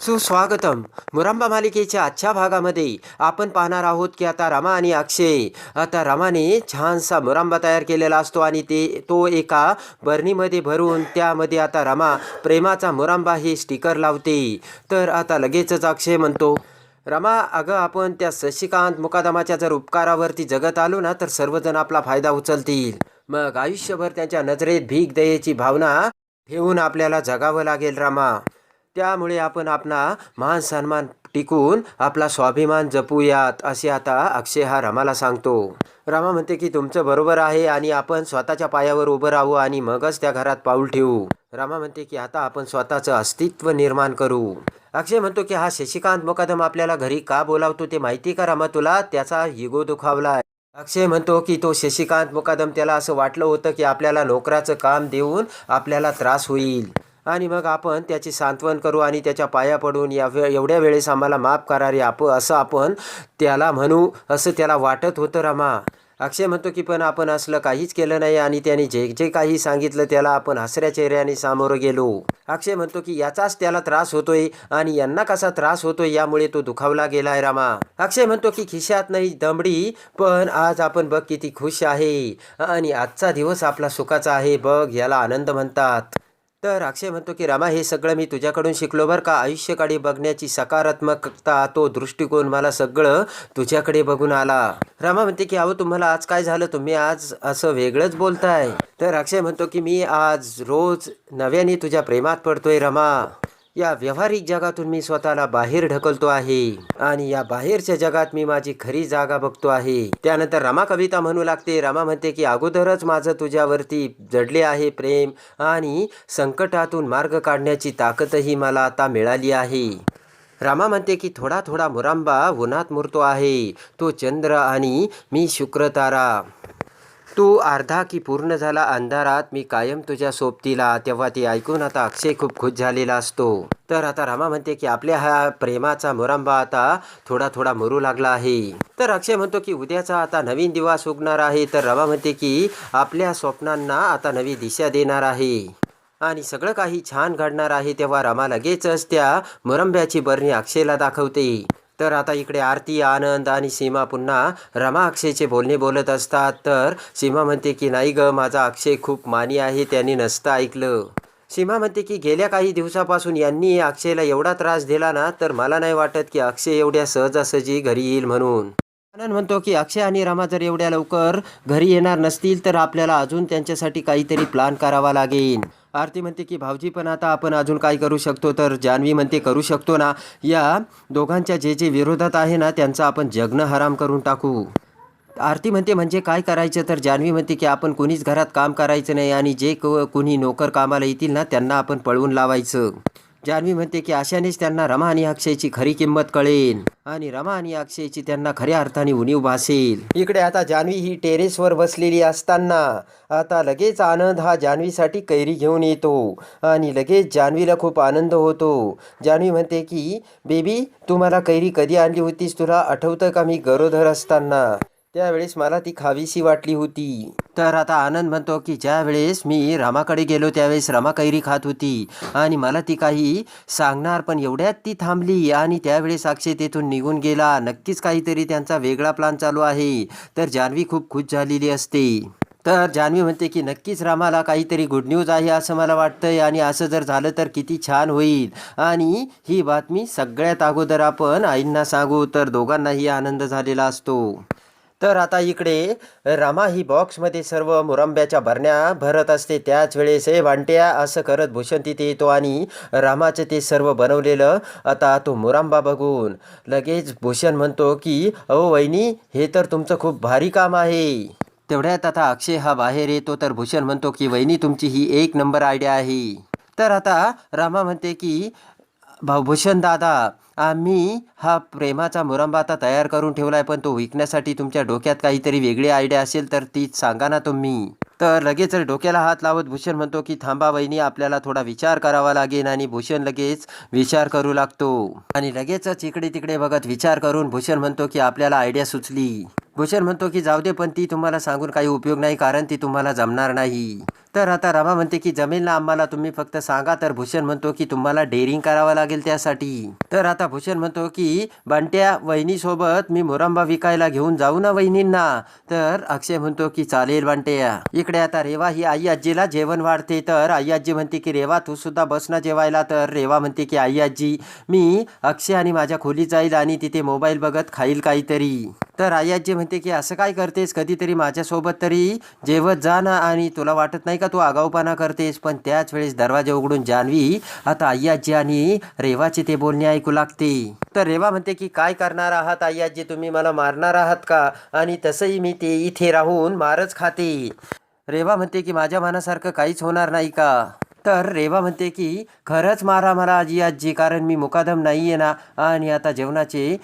सुस्वागतम. मुरांबा मालिकेच्या आजच्या भागामध्ये आपण पाहणार आहोत की आता रमा आणि अक्षय आता रमाने छानसा मुरांबा तयार केलेला असतो आणि ते तो एका बरणीमध्ये भरून त्यामध्ये आता रमा प्रेमाचा मुरांबा हे स्टिकर लावते. तर आता लगेचच अक्षय म्हणतो रमा अगं आपण त्या शशिकांत मुकादमाच्या जर उपकारावरती जगत आलो ना तर सर्वजण आपला फायदा उचलतील. मग आयुष्यभर त्यांच्या नजरेत भीक दयेची भावना ठेवून आपल्याला जगावं लागेल रमा. त्यामुळे आपण आपला मान सन्मान टिकून आपला स्वाभिमान जपूयात असे आता अक्षय हा रमाला सांगतो. रमा म्हणते की तुमचं बरोबर आहे आणि आपण स्वतःच्या पायावर उभं राहू आणि मगच त्या घरात पाऊल ठेवू. रमा म्हणते की आता आपण स्वतःचं अस्तित्व निर्माण करू. अक्षय म्हणतो की हा शशिकांत मुकादम आपल्याला घरी का बोलावतो ते माहिती का रमा तुला? त्याचा हिगो दुखावला अक्षय म्हणतो की तो शशिकांत मुकादम त्याला असं वाटलं होतं की आपल्याला नोकराचं काम देऊन आपल्याला त्रास होईल. आणि मग आपण त्याची सांत्वन करू आणि त्याच्या पाया पडून या वे एवढ्या वेळेस आम्हाला माफ करा रे आप असं आपण त्याला म्हणू असं त्याला वाटत होतं रमा. अक्षय म्हणतो की पण आपण असलं काहीच केलं नाही आणि त्याने जे जे काही सांगितलं त्याला आपण हसऱ्या चेहऱ्याने सामोरं गेलो. अक्षय म्हणतो की याचाच त्याला त्रास होतोय आणि यांना कसा त्रास होतोय यामुळे तो दुखावला गेलाय रामा. अक्षय म्हणतो की खिशात नाही दमडी पण आज आपण बघ किती खुश आहे आणि आजचा दिवस आपला सुखाचा आहे बघ याला आनंद म्हणतात. तर अक्षय म्हणतो की रामा हे सगळं मी तुझ्याकडून शिकलो बरं का? आयुष्यकाळी बघण्याची सकारात्मकता तो दृष्टिकोन मला सगळं तुझ्याकडे बघून आला. रामा म्हणते की अहो तुम्हाला आज काय झालं? तुम्ही आज असं वेगळंच बोलताय. तर अक्षय म्हणतो की मी आज रोज नव्याने तुझ्या प्रेमात पडतोय रमा. या व्यावहारिक जगातून मी स्वतःला बाहेर ढकलतो आहे. आणि या बाहेरच्या जगात मी माझी खरी जागा बघतो आहे. त्यानंतर रमा कविता म्हणू लागते. रमा म्हणते की अगोदरच माझं तुझ्यावरती जडले आहे प्रेम आणि संकटातून मार्ग काढण्याची ताकदही मला आता मिळाली आहे. रामा म्हणते की थोडा थोडा मुरांबा उन्हात मुरतो आहे. तो चंद्र आणि मी शुक्रतारा. तू अर्धा की पूर्ण झाला अंधारात मी कायम तुझ्या सोबतीला. तेव्हा ती ऐकून आता अक्षय खूप खुश झालेला असतो. तर आता रामा म्हणते की आपल्या हा प्रेमाचा मुरंबा आता थोडा थोडा मरू लागला आहे. तर अक्षय म्हणतो की उद्याचा आता नवीन दिवस उगणार आहे. तर रमा म्हणते की आपल्या स्वप्नांना आता नवी दिशा देणार आहे. आणि सगळं काही छान घडणार आहे तेव्हा रमा लगेचच त्या मुरंब्याची बरणी अक्षयला दाखवते. तर आता इकडे आरती आनंद आणि सीमा पुन्हा रमा अक्षयचे बोलणे बोलत असतात. तर सीमा म्हणते की नाही ग माझा अक्षय खूप मानी आहे त्यांनी नसतं ऐकलं. सीमा म्हणते की गेल्या काही दिवसापासून यांनी अक्षयला एवढा त्रास दिला ना तर मला नाही वाटत की अक्षय एवढ्या सहजासहजी घरी येईल म्हणून. आनंद म्हणतो की अक्षय आणि रमा जर एवढ्या लवकर घरी येणार नसतील तर आपल्याला अजून त्यांच्यासाठी काहीतरी प्लान करावा लागेल. आरती म्हणते की भाऊजी पण आता आपण अजून काय करू शकतो? तर जान्हवी म्हणते करू शकतो ना. या दोघांच्या जे जे विरोधात आहे ना त्यांचा आपण जगणं हराम करून टाकू. आरती म्हणते म्हणजे काय करायचं? तर जान्हवी म्हणते की आपण कुणीच घरात काम करायचं नाही आणि जे क कुणी नोकर कामाला येतील ना त्यांना आपण पळवून लावायचं. जान्हवी म्हणते की अशानेच त्यांना रमा आणि अक्षयची खरी किंमत कळेल. आणि रमा आणि अक्षयची त्यांना खऱ्या अर्थाने उणीव भासेल. इकडे आता जान्हवी ही टेरेसवर बसलेली असताना आता लगेच आनंद हा जान्हवीसाठी कैरी घेऊन येतो. आणि लगेच जान्हवीला खूप आनंद होतो. जान्हवी म्हणते की बेबी तू मला कैरी कधी आणली होतीस? तुला आठवतं का मी गरोदर असताना? त्यावेळेस मला ती खावीशी वाटली होती. तर आता आनंद म्हणतो की ज्यावेळेस मी रामाकडे गेलो त्यावेळेस रमा कैरी खात होती. आणि मला ती काही सांगणार पण एवढ्यात ती थांबली. आणि त्यावेळेस अक्षय तेथून निघून गेला. नक्कीच काहीतरी त्यांचा वेगळा प्लान चालू आहे. तर जान्हवी खूप खुश झालेली असते. तर जान्हवी म्हणते की नक्कीच रामाला काहीतरी गुड न्यूज आहे असं मला वाटतंय. आणि असं जर झालं तर किती छान होईल. आणि ही बातमी सगळ्यात अगोदर आपण आईंना सांगू. तर दोघांनाही आनंद झालेला असतो. तर आता इकडे रमा ही बॉक्समध्ये सर्व मुरंब्याच्या भरण्या भरत असते. त्याच वेळेस हे भांट्या असं करत भूषण तिथे येतो आणि रामाचं ते सर्व बनवलेलं आता तो मुरांबा बघून लगेच भूषण म्हणतो की अहो वहिनी हे तर तुमचं खूप भारी काम आहे. तेवढ्यात आता अक्षय हा बाहेर येतो तर भूषण म्हणतो की वहिनी तुमची ही एक नंबर आयडिया आहे. तर आता रामा म्हणते की भाऊभूषण दादा आम्ही हा प्रेमाचा मुरंबा आता तयार करून ठेवला आहे पण तो विकण्यासाठी तुमच्या डोक्यात काहीतरी वेगळी आयडिया असेल तर ती सांगा ना तुम्ही. तर लगेच डोक्याला हात लावत भूषण म्हणतो की थांबा वहिनी आपल्याला थोडा विचार करावा लागेल आणि भूषण लगेच विचार करू लागतो. आणि लगेचच इकडे तिकडे बघत विचार करून भूषण म्हणतो की आपल्याला आयडिया सुचली. भूषण म्हणतो की जाऊ दे पण ती तुम्हाला सांगून काही उपयोग नाही कारण ती तुम्हाला जमणार नाही. तर आता रमा म्हणते की जमेल ना आम्हाला तुम्ही फक्त सांगा. तर भूषण म्हणतो की तुम्हाला डेअरिंग करावं लागेल त्यासाठी. तर आता भूषण म्हणतो की बंट्या वहिनीसोबत मी मुरंबा विकायला घेऊन जाऊ ना वहिनींना. तर अक्षय म्हणतो की चालेल बंट्या. इकडे आता रेवा ही आई आजीला जेवण वाढते तर आई आजी म्हणते की रेवा तू सुद्धा बस ना जेवायला. तर रेवा म्हणते की आई आजी मी अक्षय आणि माझ्या खोलीत जाईल आणि तिथे मोबाईल बघत खाईल काहीतरी. तर आई आजी म्हणते की असं काय करतेस? कधीतरी माझ्यासोबत तरी जेवत जा ना आणि तुला वाटत नाही का तू आगाऊपणा करतेस? पण त्याच वेळेस दरवाजा उघडून जान्हवी आता आई आजी आणि रेवाचे ते बोलणे ऐकू लागते. तर रेवा म्हणते की काय करणार आहात आई आजी? तुम्ही मला मारणार आहात का? आणि तसंही मी ते इथे राहून मारच खाते. रेवा म्हणते की माझ्या मनासारखं काहीच होणार नाही का? तर रेवा म्हणते की खरंच मारा मला आजी आजी कारण मी मुकादम नाही आहे ना. आणि आता जेवणाचे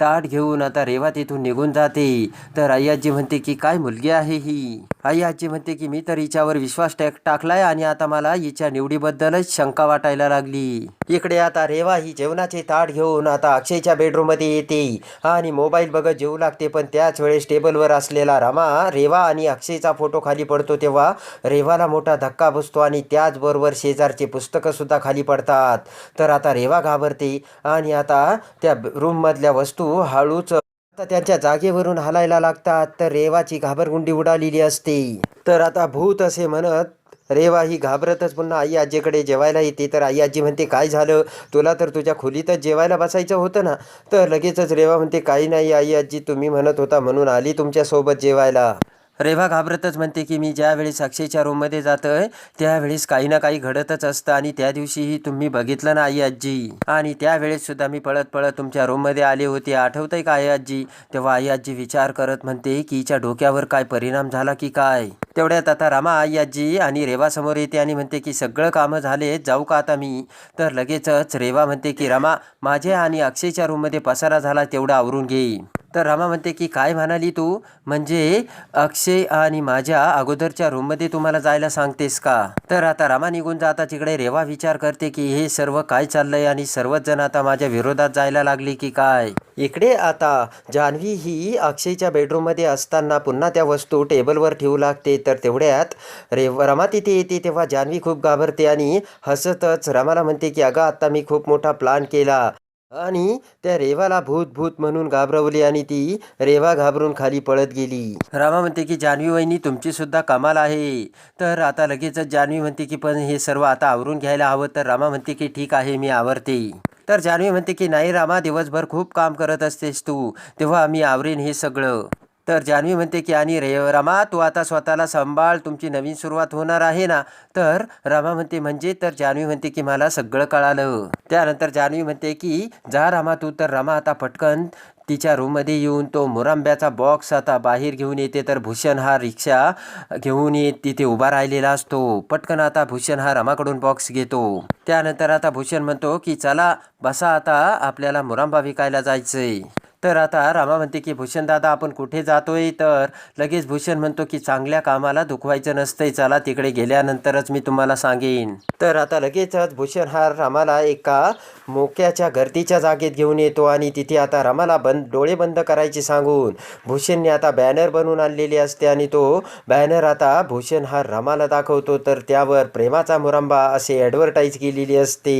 ताट घेऊन आता रेवा तिथून निघून जाते. तर आई आजी म्हणते की काय मुलगी आहे ही? आई आजी म्हणते की मी तर हिच्यावर विश्वास टॅक टाकलाय आणि आता मला हिच्या निवडीबद्दलच शंका वाटायला लागली. इकडे आता रेवा ही जेवणाचे ताट घेऊन आता अक्षयच्या बेडरूममध्ये येते आणि मोबाईल बघत जेवू लागते. पण त्याच वेळेस टेबलवर असलेला रमा रेवा आणि अक्षयचा फोटो खाली पडतो तेव्हा रेवाला मोठा धक्का बसतो आणि त्याचबरोबर शेजारचे पुस्तकं सुद्धा खाली पडतात. तर आता रेवा घाबरते आणि आता त्या रूममधल्या वस्तू हळूच आता त्यांच्या जागेवरून हलायला लागतात. तर रेवाची घाबरगुंडी उडालेली असते. तर आता भूत असे म्हणत रेवा ही घाबरतच पुन्हा आई आजीकडे जेवायला येते. तर आई आजी म्हणते काय झालं? तुला तर तुझ्या खोलीतच जेवायला बसायचं होतं ना? तर लगेचच रेवा म्हणते काही नाही आई आजी तुम्ही म्हणत होता म्हणून आली तुमच्यासोबत जेवायला. रेवा घाबरतच म्हणते की मी ज्यावेळेस अक्षयच्या रूममध्ये जातो आहे त्यावेळेस काही ना काही घडतच असतं आणि त्या दिवशीही तुम्ही बघितलं ना आई आजी? आणि त्यावेळेस सुद्धा मी पळत पळत तुमच्या रूममध्ये आले होते. आठवतंय का आई आजी? तेव्हा आई आजी विचार करत म्हणते की हिच्या डोक्यावर काय परिणाम झाला की काय? तेवढ्यात आता रामा आई आजी आणि रेवा समोर येते आणि म्हणते की सगळं कामं झाले जाऊ का आता मी? तर लगेचच रेवा म्हणते की रामा माझ्या आणि अक्षयच्या रूममध्ये पसारा झाला तेवढा आवरून घेई तर रमा म्हणते की काय म्हणाली तू? म्हणजे अक्षय आणि माझ्या अगोदरच्या रूममध्ये तुम्हाला जायला सांगतेस का? तर आता रमा निघून जाता तिकडे रेवा विचार करते की हे सर्व काय चाललंय आणि सर्वच जण आता माझ्या विरोधात जायला लागली की काय? इकडे आता जान्हवी ही अक्षयच्या बेडरूममध्ये असताना पुन्हा त्या वस्तू टेबलवर ठेवू लागते. तर तेवढ्यात रे रमा तिथे येते तेव्हा जान्हवी खूप घाबरते आणि हसतच रमाला म्हणते की अगं आत्ता मी खूप मोठा प्लान केला. आणि त्या रेवाला भूत भूत म्हणून घाबरवली आणि ती रेवा घाबरून खाली पळत गेली. रामा म्हणते की जान्हवी वहिनी तुमची सुद्धा कमाल आहे. तर आता लगेचच जान्हवी म्हणते की पण हे सर्व आता आवरून घ्यायला हवं. तर रामा म्हणते की ठीक आहे मी आवरते. तर जान्हवी म्हणते की नाही रामा दिवसभर खूप काम करत असतेस तू. तेव्हा मी आवरेन हे सगळं. तर जान्हवी म्हणते की आणि रे रमा तू आता स्वतःला सांभाळ तुमची नवीन सुरुवात होणार आहे ना? तर रमा म्हणते म्हणजे? तर जान्हवी म्हणते की मला सगळं कळालं. त्यानंतर जान्हवी म्हणते की जा रमा तू. तर रमा आता पटकन तिच्या रूममध्ये येऊन तो मुरांब्याचा बॉक्स आता बाहेर घेऊन येते. तर भूषण हा रिक्षा घेऊन येत तिथे उभा राहिलेला असतो. पटकन आता भूषण हा रमाकडून बॉक्स घेतो. त्यानंतर आता भूषण म्हणतो की चला बसा आता आपल्याला मुरांबा विकायला जायचंय. तर आता रामा म्हणते की भूषण दादा आपण कुठे जातोय? तर लगेच भूषण म्हणतो की चांगल्या कामाला दुखवायचं नसतंय. चला तिकडे गेल्यानंतरच मी तुम्हाला सांगेन. तर आता लगेचच भूषण हा रामाला एका मोक्याच्या गर्दीच्या जागेत घेऊन येतो आणि तिथे आता रामाला बंद डोळे बंद करायचे सांगून भूषणने आता बॅनर बनवून आणलेली असते आणि तो बॅनर आता भूषण हा रामाला दाखवतो. तर त्यावर प्रेमाचा मुरंबा असे ॲडव्हर्टाईज केलेली असते.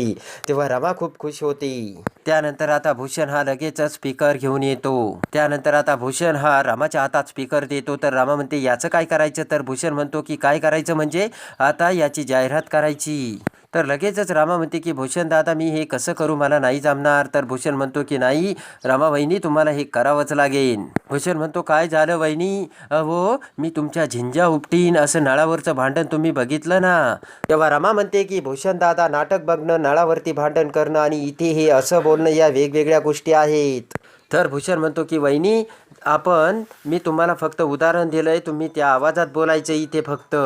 तेव्हा रमा खूप खुश होती. त्यानंतर आता भूषण हा लगेचच स्पीकर घेऊन येतो. त्यानंतर आता भूषण हा रामाच्या हातात स्पीकर देतो. तर रामा म्हणते याचं काय करायचं? तर भूषण म्हणतो की काय करायचं म्हणजे आता याची जाहिरात करायची. तर लगेचच रामा म्हणते की भूषण दादा मी हे कसं करू? मला नाही जमणार. तर भूषण म्हणतो की नाही रामा वहिनी तुम्हाला हे करावंच लागेल. भूषण म्हणतो काय झालं वहिनी? अहो मी तुमच्या झिंजा उपटीन असं नळावरचं भांडण तुम्ही बघितलं ना. तेव्हा रामा म्हणते की भूषण दादा नाटक बघणं नळावरती भांडण करणं आणि इथे हे असं बोलणं या वेगवेगळ्या गोष्टी आहेत. तर भूषण म्हणतो की वहिनी आपण मी तुम्हाला फक्त उदाहरण दिलंय तुम्ही त्या आवाजात बोलायचं इथे फक्त.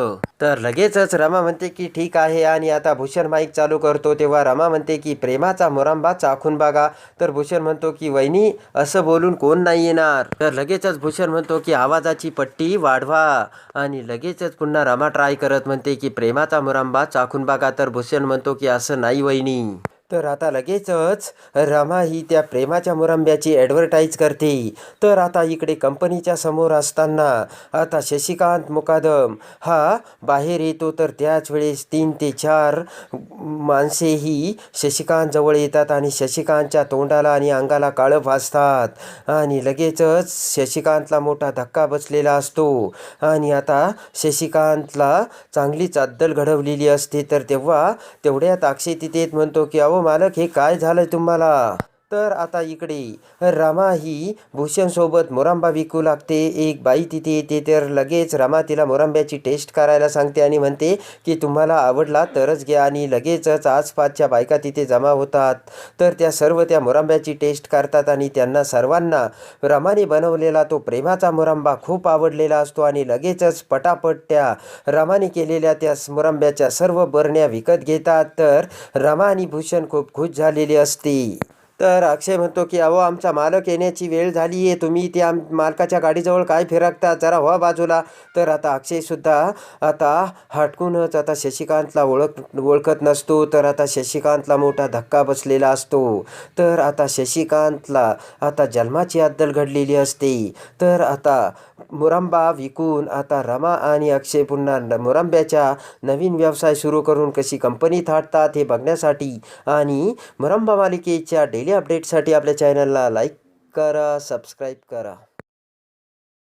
तर लगेचच रमा म्हणते की ठीक आहे आणि आता भूषण माईक चालू करतो. तेव्हा रमा म्हणते की प्रेमाचा मुरंबा चाखून बघा. तर भूषण म्हणतो की वहिनी असं बोलून कोण नाही येणार? तर लगेचच भूषण म्हणतो की आवाजाची पट्टी वाढवा. आणि लगेचच पुन्हा रमा ट्राय करत म्हणते की प्रेमाचा मुरांबा चाखून बघा. तर भूषण म्हणतो की असं नाही वहिनी. तर आता लगेचच रमा ही त्या प्रेमाच्या मुरंब्याची ॲडव्हर्टाईज करते. तर आता इकडे कंपनीच्या समोर असताना आता शशिकांत मुकादम हा बाहेर येतो तर त्याच वेळेस तीन ते चार माणसेही शशिकांत जवळ येतात आणि शशिकांतच्या तोंडाला आणि अंगाला काळं भासतात. आणि लगेचच शशिकांतला मोठा धक्का बसलेला असतो. आणि आता शशिकांतला चांगलीच अद्दल घडवलेली असते. तर तेव्हा तेवढ्यात अक्षय तिथे म्हणतो की अहो मालक हे काय झालंय तुम्हाला? तर आता इकडे रमा ही भूषणसोबत मोरांबा विकू लागते. एक बाई तिथे येते तर लगेच रमा तिला मोरांब्याची टेस्ट करायला सांगते आणि म्हणते की तुम्हाला आवडला तरच घ्या आणि लगेचच आसपासच्या बायका तिथे जमा होतात. तर त्या सर्व त्या मोरांब्याची टेस्ट करतात आणि त्यांना सर्वांना रमाने बनवलेला तो प्रेमाचा मोरांबा खूप आवडलेला असतो आणि लगेचच पटापट त्या रमाने केलेल्या त्या मोरांब्याच्या सर्व बरण्या विकत घेतात. तर रमा आणि भूषण खूप खुश झालेली असते. तर अक्षय म्हणतो की अहो आमचा मालक येण्याची वेळ झाली आहे तुम्ही त्या आम मालकाच्या गाडीजवळ काय फिरकता? जरा व्हा बाजूला. तर आता अक्षयसुद्धा आता हटकूनच आता शशिकांतला ओळख ओळखत नसतो. तर आता शशिकांतला मोठा धक्का बसलेला असतो. तर आता शशिकांतला आता जन्माची अद्दल घडलेली असते. तर आता मुरंबा विकून आता रमा आणि अक्षय पुन्हा न- मुरंब्याच्या नवीन व्यवसाय सुरू करून कशी कंपनी थाटतात हे बघण्यासाठी आणि मुरंबा मालिकेच्या डेली अपडेटसाठी आपल्या चॅनलला लाईक करा सबस्क्राईब करा.